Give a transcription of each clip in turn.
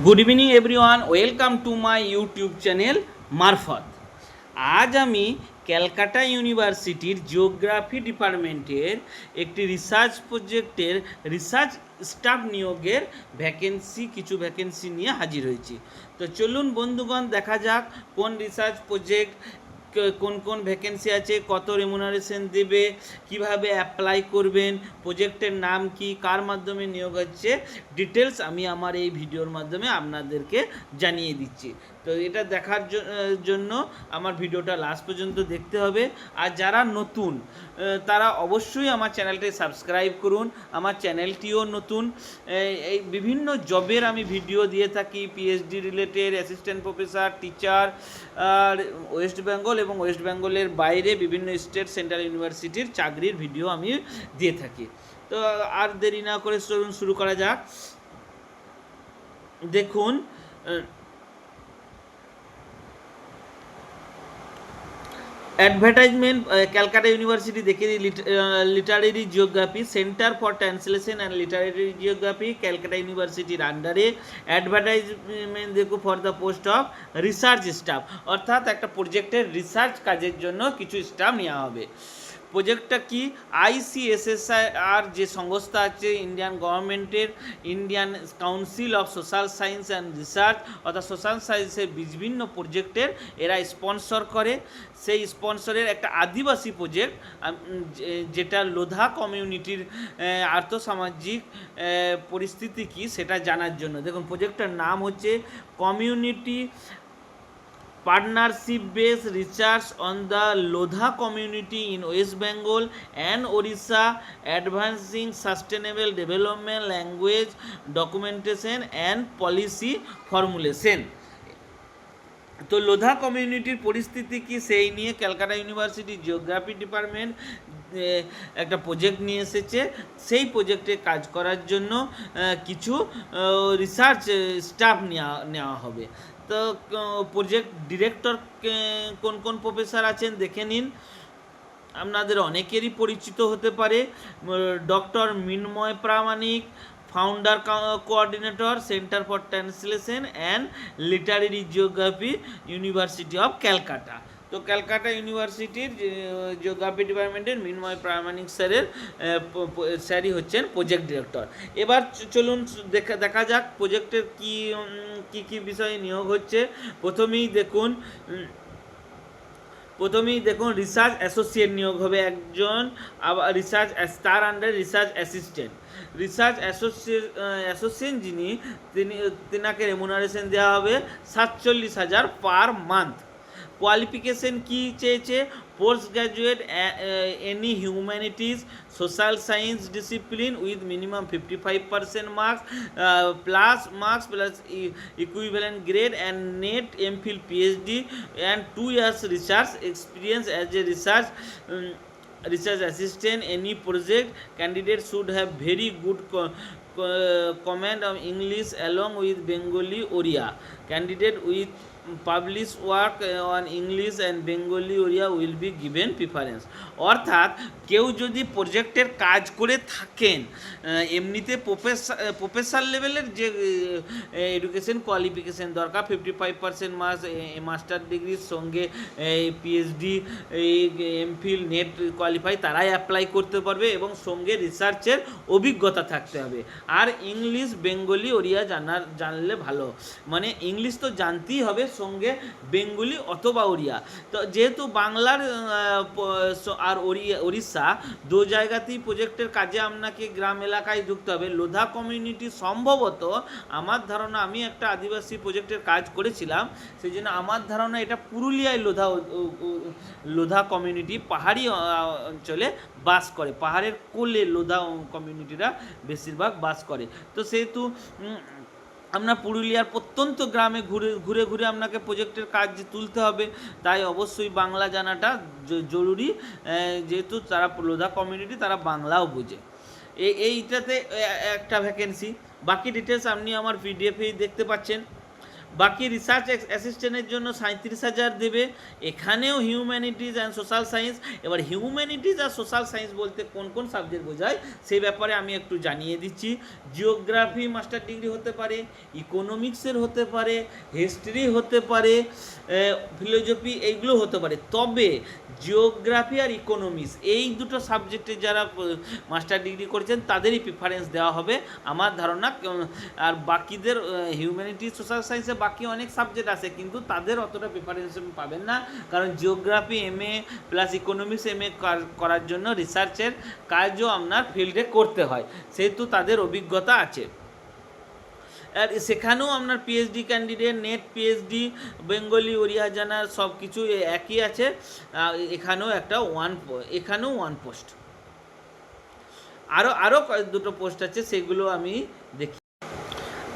Good evening everyone welcome to my YouTube channel মারফত আজ আমি ক্যালকাটা ইউনিভার্সিটির জিওগ্রাফি ডিপার্টমেন্টের একটি রিসার্চ প্রজেক্টের রিসার্চ স্টাফ নিয়োগের ভ্যাকেন্সি কিছু ভ্যাকেন্সি নিয়ে হাজির হয়েছি। তো চলুন বন্ধুগণ, দেখা যাক কোন রিসার্চ প্রজেক্ট কোন কোন ভ্যাকেন্সি আছে, কত রেমুনারেশন দেবে, কীভাবে অ্যাপ্লাই করবেন প্রজেক্টের নাম কি, কার মাধ্যমে নিয়োগ হচ্ছে ডিটেলস আমি আমার এই ভিডিওর মাধ্যমে আপনাদেরকে জানিয়ে দিচ্ছি। তো এটা দেখার জন্য আমার ভিডিওটা লাস্ট পর্যন্ত দেখতে হবে। আর যারা নতুন তারা অবশ্যই আমার চ্যানেলটি সাবস্ক্রাইব করুন। আমার চ্যানেলটিও নতুন। এই- বিভিন্ন জবের আমি ভিডিও দিয়ে থাকি। PhD related assistant professor teacher আর ওয়েস্ট বেঙ্গল এবং ওয়েস্ট বেঙ্গলের বাইরে বিভিন্ন স্টেট সেন্ট্রাল ইউনিভার্সিটির চাকরির ভিডিও আমি দিয়ে থাকি। তো আর দেরি না করে চলুন, শুরু করা যাক। দেখুন অ্যাডভার্টাইজমেন্ট ক্যালকাটা ইউনিভার্সিটি দেখিয়ে দিই literary geography centre for translation and literary geography Calcutta ইউনিভার্সিটির আন্ডারে অ্যাডভার্টাইজমেন্ট দেখো for the post of research staff অর্থাৎ একটা প্রজেক্টের রিসার্চ কাজের জন্য কিছু স্টাফ নেওয়া হবে। প্রজেক্টটা কি? আইসিএসএসআর যে সংস্থা আছে ইন্ডিয়ান গভর্নমেন্টের Indian council of social science and research অর্থাৎ সোশ্যাল সায়েন্সের বিভিন্ন প্রজেক্টের এরা স্পন্সর করে। সেই স্পন্সরের একটা আদিবাসী প্রজেক্ট যেটা লোধা কমিউনিটির আর্থসামাজিক পরিস্থিতি কি সেটা জানার জন্য। দেখুন প্রজেক্টটার নাম হচ্ছে community partnership based research on the lodha community in west bengal and orissa advancing sustainable development language documentation and policy formulation তো লোধা কমিউনিটির পরিস্থিতি কি সেই নিয়ে ক্যালকাটা ইউনিভার্সিটি জিওগ্রাফি ডিপার্টমেন্ট একটা প্রজেক্ট নিয়ে এসেছে সেই প্রজেক্টে কাজ করার জন্য কিছু রিসার্চ স্টাফ নেওয়া নেওয়া হবে তো প্রজেক্ট ডিরেক্টর কোন কোন প্রফেসর আছেন দেখে নিন। আপনাদের অনেকেরই পরিচিত হতে পারে doctor Minmoy Pramanik founder coordinator centre for translation and literary geography university of Calcutta তো ক্যালকাটা ইউনিভার্সিটির জিওগ্রাফি ডিপার্টমেন্টের মিনময় প্রামাণিক স্যারের স্যারই হচ্ছেন প্রজেক্ট ডিরেক্টর এবার চলুন দেখা দেখা যাক প্রজেক্টের কি কি কি বিষয়ে নিয়োগ হচ্ছে। প্রথমেই দেখুন প্রথমেই দেখুন রিসার্চ অ্যাসোসিয়েট নিয়োগ হবে একজন, আবার রিসার্চ তার under research assistant research associate associate যিনি, তিনি, তেনাকে রেমুনারেশন দেওয়া হবে সাতচল্লিশ হাজার পার মান্থ কোয়ালিফিকেশন কি চেয়েছে? Post graduate any humanities social science discipline with minimum fifty five percent marks plus marks plus equivalent grade and NET MPhil PhD and two years research experience as a research research assistant. Any project candidate should have very good co- co- english along with bengali oria. Candidate with published work on English and Bengali bengali will be given preference অর্থাৎ, কেউ যদি প্রজেক্টের কাজ করে থাকেন এমনিতে professor লেভেলের যে এডুকেশন কোয়ালিফিকেশন দরকার ফিফটি ফাইভ পার্সেন্ট মাস মাস্টার ডিগ্রির সঙ্গে পিএইচডি এই এমফিল নেট কোয়ালিফাই তারাই অ্যাপ্লাই করতে পারবে এবং সঙ্গে রিসার্চের অভিজ্ঞতা থাকতে হবে। আর ইংলিশ বেঙ্গলি ওড়িয়া জানার, জানলে ভালো। মানে ইংলিশ তো জানতেই হবে সঙ্গে বেঙ্গলি অথবা ওড়িয়া। তো যেহেতু বাংলার আর উড়িষ্যা দু জায়গাতেই প্রজেক্টের কাজে আপনাকে গ্রাম এলাকায় ঢুকতে হবে। লোধা কমিউনিটি সম্ভবত আমার ধারণা আমি একটা আদিবাসী প্রজেক্টের কাজ করেছিলাম সেই জন্য আমার ধারণা এটা পুরুলিয়ায় লোধা লোধা কমিউনিটি পাহাড়ি অঞ্চলে বাস করে। পাহাড়ের কোলে লোধা কমিউনিটিরা বেশিরভাগ বাস করে। তো সেহেতু আপনার পুরুলিয়ার প্রত্যন্ত গ্রামে ঘুরে ঘুরে ঘুরে আপনাকে প্রজেক্টের কাজ তুলতে হবে, তাই অবশ্যই বাংলা জানাটা জরুরি। যেহেতু তারা লোধা কমিউনিটি তারা বাংলাও বোঝে। এই এইটাতে একটা ভ্যাকেন্সি বাকি ডিটেলস আপনি আমার পিডিএফেই দেখতে পাচ্ছেন। বাকি রিসার্চ অ্যাসিস্ট্যান্টের জন্য সাঁত্রিশ হাজার দেবে। এখানেও হিউম্যানিটিজ অ্যান্ড সোশ্যাল সায়েন্স এবার হিউম্যানিটিজ আর সোশ্যাল সায়েন্স বলতে কোন কোন সাবজেক্ট বোঝায় সেই ব্যাপারে আমি একটু জানিয়ে দিচ্ছি। জিওগ্রাফি মাস্টার ডিগ্রি হতে পারে ইকোনমিক্সের হতে পারে হিস্ট্রি হতে পারে ফিলোজফি এইগুলো হতে পারে। তবে জিওগ্রাফি আর ইকোনমিক্স এই দুটো সাবজেক্টে যারা মাস্টার ডিগ্রি করেছেন, তাদেরই প্রিফারেন্স দেওয়া হবে। আমার ধারণা আর বাকিদের হিউম্যানিটি সোশ্যাল সায়েন্সে বাকি অনেক সাবজেক্ট আছে, কিন্তু তাদের অতটা প্রিফারেন্স পাবেন না। কারণ geography M A plus economics M A করার জন্য রিসার্চের কাজও আপনার ফিল্ডে করতে হয়। সেহেতু তাদের অভিজ্ঞতা আছে। আর সেখানেও আপনার PhD candidate NET PhD Bengali Odia জানার সব কিছু একই আছে। এখানেও একটা ওয়ান এখানেও ওয়ান পোস্ট আরও আরও দুটো পোস্ট আছে, সেগুলো আমি দেখি।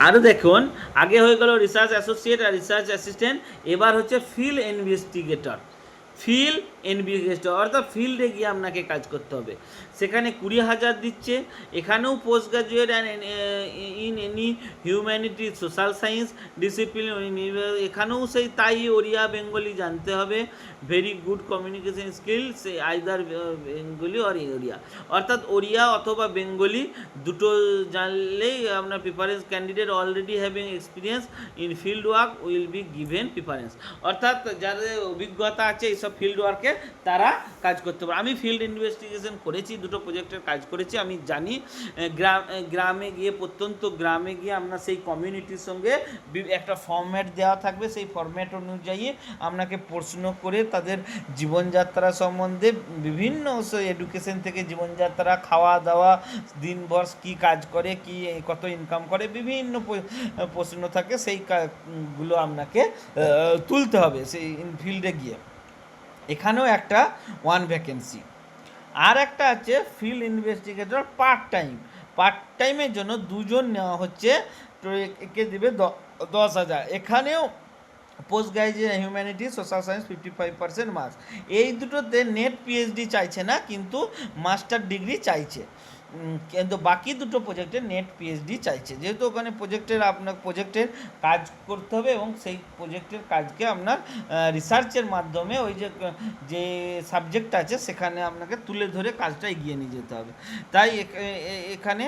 আরও দেখুন, আগে হয়ে গেল রিসার্চ অ্যাসোসিয়েট আর রিসার্চ অ্যাসিস্ট্যান্ট এবার হচ্ছে ফিল্ড ইনভেস্টিগেটর ফিল্ড ইনভেস্টিগেটর অর্থাৎ ফিল্ডে গিয়ে আপনাকে কাজ করতে হবে। সেখানে কুড়ি হাজার দিচ্ছে। এখানেও post graduate and in any humanity social science discipline এখানেও সেই তাই ওড়িয়া, বেঙ্গলি জানতে হবে। ভেরি গুড কমিউনিকেশন স্কিল সে আইদার বেঙ্গলি অর ওড়িয়া। অর্থাৎ ওড়িয়া অথবা বেঙ্গলি দুটো জানলেই আপনার preference candidate already having experience in field work will be given preference অর্থাৎ যাদের অভিজ্ঞতা আছে এইসব ফিল্ড ওয়ার্কে তারা কাজ করতে পারে। আমি ফিল্ড ইনভেস্টিগেশন করেছি, দুটো প্রজেক্টের কাজ করেছি, আমি জানি গ্রাম গ্রামে গিয়ে প্রত্যন্ত গ্রামে গিয়ে আপনার সেই কমিউনিটির সঙ্গে একটা ফর্ম্যাট দেওয়া থাকবে, সেই ফর্ম্যাট অনুযায়ী আপনাকে প্রশ্ন করে তাদের জীবনযাত্রা সম্বন্ধে বিভিন্ন এডুকেশন থেকে জীবনযাত্রা খাওয়া দাওয়া দিনভর কী কাজ করে, কি কত ইনকাম করে, বিভিন্ন প্রশ্ন থাকে, সেই গুলো আপনাকে তুলতে হবে, সেই ফিল্ডে গিয়ে। এখানেও একটা ওয়ান ভ্যাকেন্সি আর একটা আছে field investigator part time part টাইমের জন্য দুজন নেওয়া হচ্ছে, তো একে দেবে দশ হাজার। এখানেও post graduate humanity social science fifty five percent marks এই দুটোতে নেট পিএইচডি চাইছে না, কিন্তু মাস্টার ডিগ্রি চাইছে। কিন্তু বাকি দুটো প্রজেক্টে নেট পিএইচডি চাইছে। যেহেতু ওখানে প্রজেক্টের আপনার প্রজেক্টের কাজ করতে হবে এবং সেই প্রজেক্টের কাজকে আপনার রিসার্চের মাধ্যমে ওই যে যে সাবজেক্ট আছে সেখানে আপনাকে তুলে ধরে কাজটা এগিয়ে নিয়ে যেতে হবে। তাই এখানে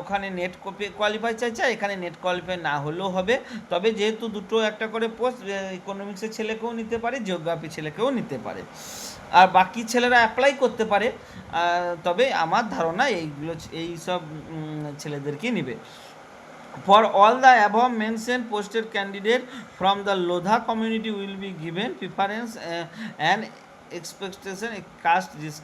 ওখানে নেট কোয়ালিফাই চাইছে এখানে নেট কোয়ালিফাই না হলেও হবে। তবে যেহেতু দুটো একটা করে পোস্ট ইকোনমিক্সের ছেলেকেও নিতে পারে জিওগ্রাফি ছেলেকেও নিতে পারে। আর বাকি ছেলেরা অ্যাপ্লাই করতে পারে। তবে আমার ধারণা এইগুলো এই সব ছেলেদেরকে নেবে। For all the above mention posted candidate from the Lodha community will be given preference and expectation caste dish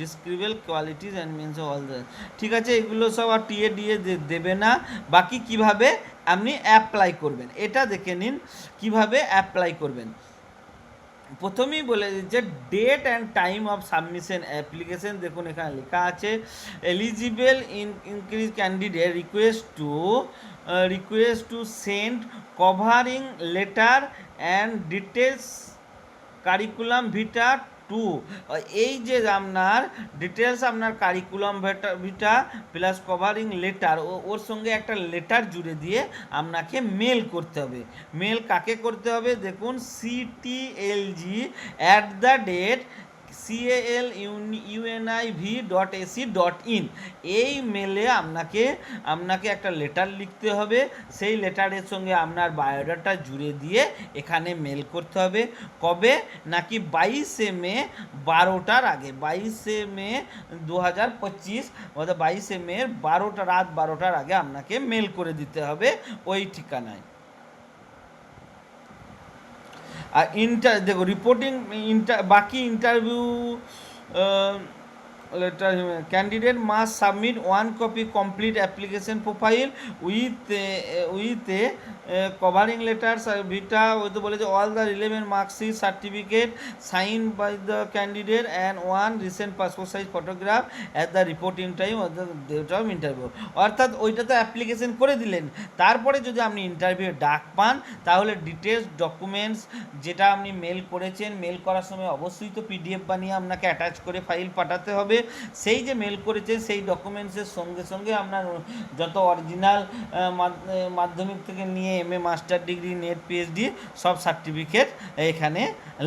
describable qualities and means all the ঠিক আছে, এগুলো সব আর টিএ ডিএ দেবে না। বাকি কীভাবে? আপনি অ্যাপ্লাই করবেন। এটা দেখে নিন, কীভাবে অ্যাপ্লাই করবেন। প্রথমেই বলে যে date and time of submission application দেখুন এখানে লেখা আছে eligible in increase candidate request to request to send covering letter and details curriculum vitae to এই যে আপনার ডিটেলস আপনার curriculum vitae plus covering letter ওর সঙ্গে একটা লেটার জুড়ে দিয়ে আপনাকে মেল করতে হবে। মেল কাকে করতে হবে? দেখুন CTLG at the date CAL UNIV dot AC dot in এই মেলে আপনাকে আপনাকে একটা লেটার লিখতে হবে। সেই লেটারের সঙ্গে আপনার বায়োডাটা জুড়ে দিয়ে এখানে মেল করতে হবে। কবে? নাকি বাইশে মে বারোটার আগে। বাইশে মে দু হাজার পঁচিশ। অর্থাৎ বাইশে মে বারোটা, রাত বারোটার আগে আপনাকে মেল করে দিতে হবে। ওই ঠিকানায়। আর ইন্টার দেখো রিপোর্টিং ইন্টার বাকি interview candidate must submit one copy complete application profile with with covering letter vitae ওই তো বলেছে all the relevant marksheet certificate sign by the candidate and one recent passport size photograph at the reporting time date of interview অর্থাৎ ওইটা তো application করে দিলেন। তারপরে যদি আপনি ইন্টারভিউ ডাক পান, তাহলে ডিটেলস ডকুমেন্টস যেটা আপনি মেল করেছেন মেল করার সময় অবশ্যই তো পিডিএফ বানিয়ে আপনাকে অ্যাটাচ করে ফাইল পাঠাতে হবে। সেই যে মেল করেছেন, সেই ডকুমেন্টসের সঙ্গে সঙ্গে আপনার যত অরিজিনাল মাধ্যমিক থেকে নিয়ে M A master degree NET PhD সব সার্টিফিকেট এখানে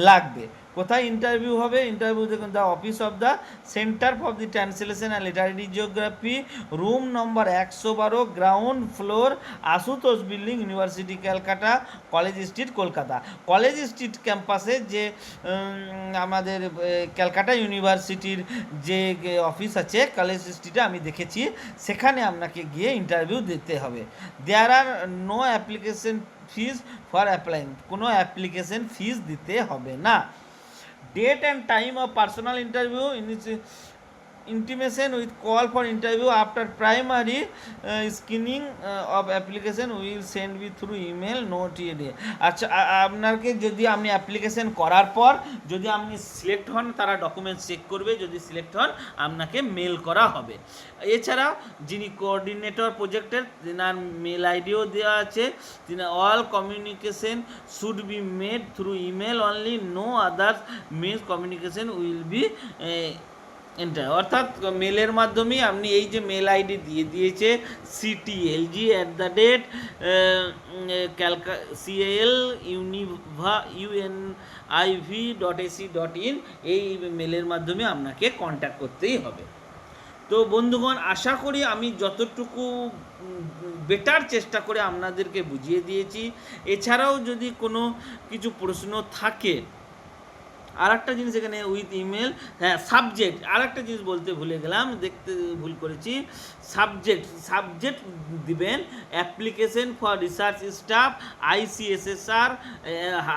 লাগবে। কোথায় ইন্টারভিউ হবে? ইন্টারভিউ দেখুন the office of the centre for the translation and literary geography room number একশো বারো ground floor Ashutosh building university Calcutta college street Kolkata college street ক্যাম্পাসে যে আমাদের ক্যালকাটা ইউনিভার্সিটির যে অফিস আছে কলেজ স্ট্রিটে আমি দেখেছি, সেখানে আপনাকে গিয়ে ইন্টারভিউ দিতে হবে। There are no application fees for applying কোনো অ্যাপ্লিকেশন ফিজ দিতে হবে না। Date and time of personal interview in its intimation with call for interview after primary uh, screening uh, of application we will send you through email আচ্ছা আপনাকে যদি আপনি application করার পর যদি আপনি সিলেক্ট হন তারা ডকুমেন্টস চেক করবে যদি সিলেক্ট হন আপনাকে মেল করা হবে। এছাড়া যিনি কোঅর্ডিনেটর প্রজেক্টের তেনার মেল আইডিও দেওয়া আছে তিনি all communication should be made through email only no others mail communication will be enter অর্থাৎ মেলের মাধ্যমে আপনি এই যে মেল আইডি দিয়ে দিয়েছে CTLG at the date ক্যালকা CL ইউনিভা UN IV dot AC dot in এই মেলের মাধ্যমে আপনাকে কন্ট্যাক্ট করতেই হবে। তো বন্ধুগণ, আশা করি আমি যতটুকু বেটার চেষ্টা করে আপনাদেরকে বুঝিয়ে দিয়েছি। এছাড়াও যদি কোনো কিছু প্রশ্ন থাকে আর একটা জিনিস এখানে উইথ ইমেল হ্যাঁ সাবজেক্ট আর একটা জিনিস বলতে ভুলে গেলাম, দেখতে ভুল করেছি। সাবজেক্ট সাবজেক্ট দিবেন application for research staff ICSSR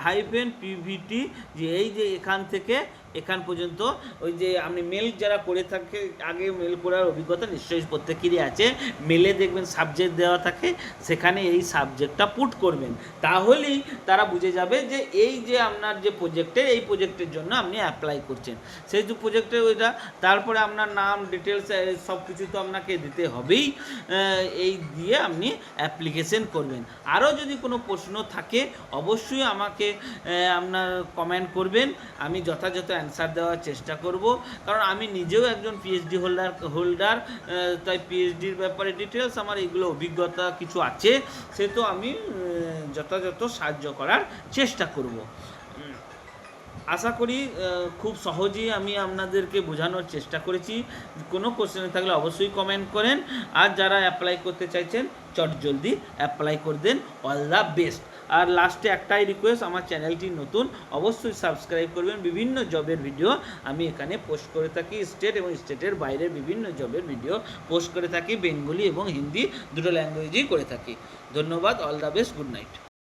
hyphen PVT যে এই যে এখান থেকে এখান পর্যন্ত ওই যে আপনি মেল যারা করে থাকে, আগে মেল করার অভিজ্ঞতা নিশ্চয়ই প্রত্যেকেরই আছে। মেলে দেখবেন সাবজেক্ট দেওয়া থাকে, সেখানে এই সাবজেক্টটা পুট করবেন। তাহলেই তারা বুঝে যাবে যে এই যে আপনার যে প্রজেক্টের এই প্রজেক্টের জন্য আপনি অ্যাপ্লাই করছেন। সেই যে প্রজেক্টে ওইটা, তারপরে আপনার নাম ডিটেলস সব কিছু তো আপনাকে দিতে হবেই এই দিয়ে আপনি অ্যাপ্লিকেশন করবেন। আরও যদি কোনো প্রশ্ন থাকে, অবশ্যই আমাকে আপনার কমেন্ট করবেন। আমি যথাযথ অ্যান্সার দেওয়ার চেষ্টা করব। কারণ আমি নিজেও একজন পিএইচডি হোল্ডার হোল্ডার তাই পিএইচডির ব্যাপারে ডিটেলস আমার এগুলো অভিজ্ঞতা কিছু আছে, সে তো আমি যথাযথ সাহায্য করার চেষ্টা করব। আশা করি খুব সহজেই আমি আপনাদেরকে বোঝানোর চেষ্টা করেছি। কোনো কোশ্চেন থাকলে অবশ্যই কমেন্ট করেন। আর যারা অ্যাপ্লাই করতে চাইছেন, চট জলদি অ্যাপ্লাই করে দেন। অল দ্য বেস্ট আর লাস্টে একটাই রিকোয়েস্ট আমার চ্যানেলটি নতুন, অবশ্যই সাবস্ক্রাইব করবেন। বিভিন্ন জবের ভিডিও আমি এখানে পোস্ট করে থাকি। স্টেট এবং স্টেটের বাইরে বিভিন্ন জবের ভিডিও পোস্ট করে থাকি। বেঙ্গলি এবং হিন্দি দুটো ল্যাঙ্গুয়েজই করে থাকি। ধন্যবাদ all the best good night